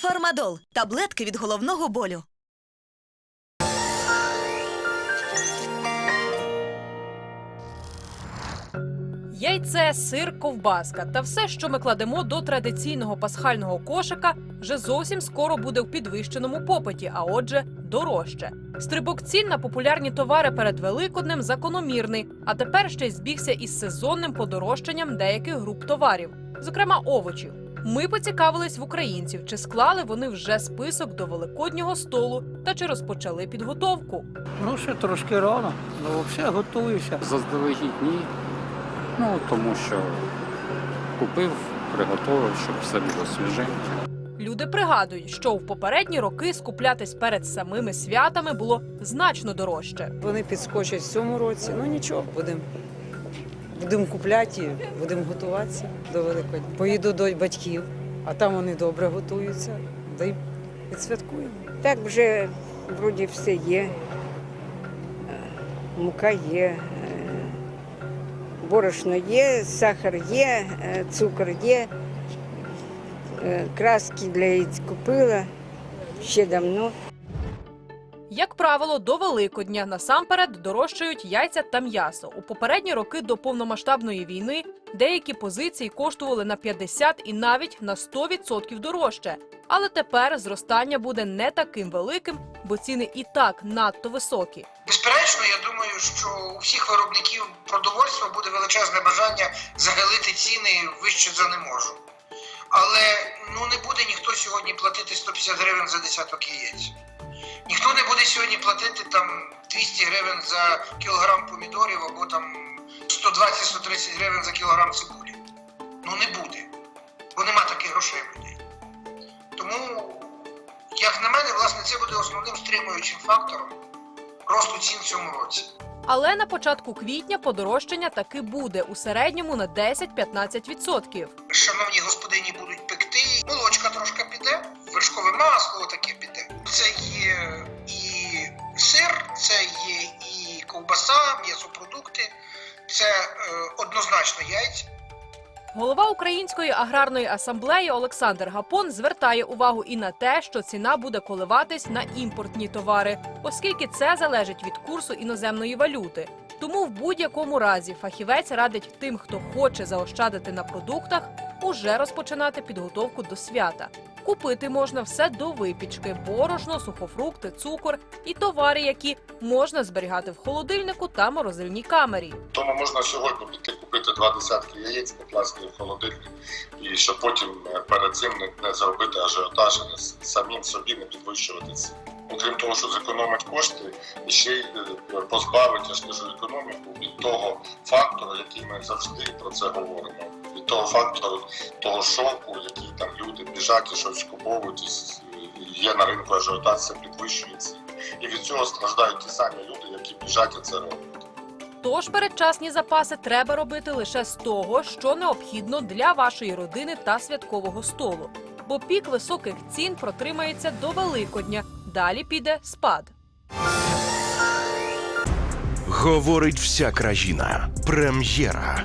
Фармадол таблетки від головного болю. Яйце, сир, ковбаска та все, що ми кладемо до традиційного пасхального кошика, вже зовсім скоро буде в підвищеному попиті, а отже, дорожче. Стрибок цін на популярні товари перед Великоднем закономірний, а тепер ще й збігся із сезонним подорожчанням деяких груп товарів, зокрема овочів. Ми поцікавились в українців, чи склали вони вже список до великоднього столу та чи розпочали підготовку. Ну, ще трошки рано, ну взагалі готуюся. Заздалегідь ні. Ну, тому що купив, приготував, щоб все було свіженьке. Люди пригадують, що в попередні роки скуплятись перед самими святами було значно дорожче. Вони підскочать в цьому році. Ну нічого, будемо будем купляти будемо готуватися до Великодня. Поїду до батьків, а там вони добре готуються. Да й відсвяткуємо. Так вже вроді все є. Е, Мука є, е, борошно є, сахар є, е, цукор є, краски для яєць купила ще давно. Як правило, до Великодня насамперед дорожчають яйця та м'ясо. У попередні роки до повномасштабної війни деякі позиції коштували на 50 і навіть на 100% дорожче. Але тепер зростання буде не таким великим, бо ціни і так надто високі. Безперечно, я думаю, що у всіх виробників продовольства буде величезне бажання загалити ціни вище за не можу. Але ну не буде ніхто сьогодні платити 150 гривень за десяток яєць. Ніхто не буде сьогодні платити там 200 гривень за кілограм помідорів або там 120-130 гривень за кілограм цибулі. Ну не буде, бо нема таких грошей в людей. Тому, як на мене, власне, це буде основним стримуючим фактором росту цін в цьому році. Але на початку квітня подорожчання таки буде у середньому на 10-15%. Шановні ковбаса, м'ясопродукти, це е, однозначно яйця. Голова Української аграрної асамблеї Олександр Гапон звертає увагу і на те, що ціна буде коливатись на імпортні товари, оскільки це залежить від курсу іноземної валюти. Тому в будь-якому разі фахівець радить тим, хто хоче заощадити на продуктах, уже розпочинати підготовку до свята. Купити можна все до випічки: борошно, сухофрукти, цукор і товари, які можна зберігати в холодильнику та морозильній камері. Тому можна сьогодні піти купити два десятки яєць, покласти в холодильник, і щоб потім е, перед цим не, зробити ажіотаж, не самим собі не підвищувати ціни. Окрім того, що зекономить кошти, і ще й е, позбавить, я ж кажу, економіку від того фактору, який ми завжди про це говоримо, від того фактору, того шоку, який там люди біжать і щось куповують, і є на ринку ажіотаж, це підвищує. І від цього страждають ті самі люди, які біжать і це роблять. Тож передчасні запаси треба робити лише з того, що необхідно для вашої родини та святкового столу. Бо пік високих цін протримається до Великодня. Далі піде спад. Говорить вся країна. Прем'єра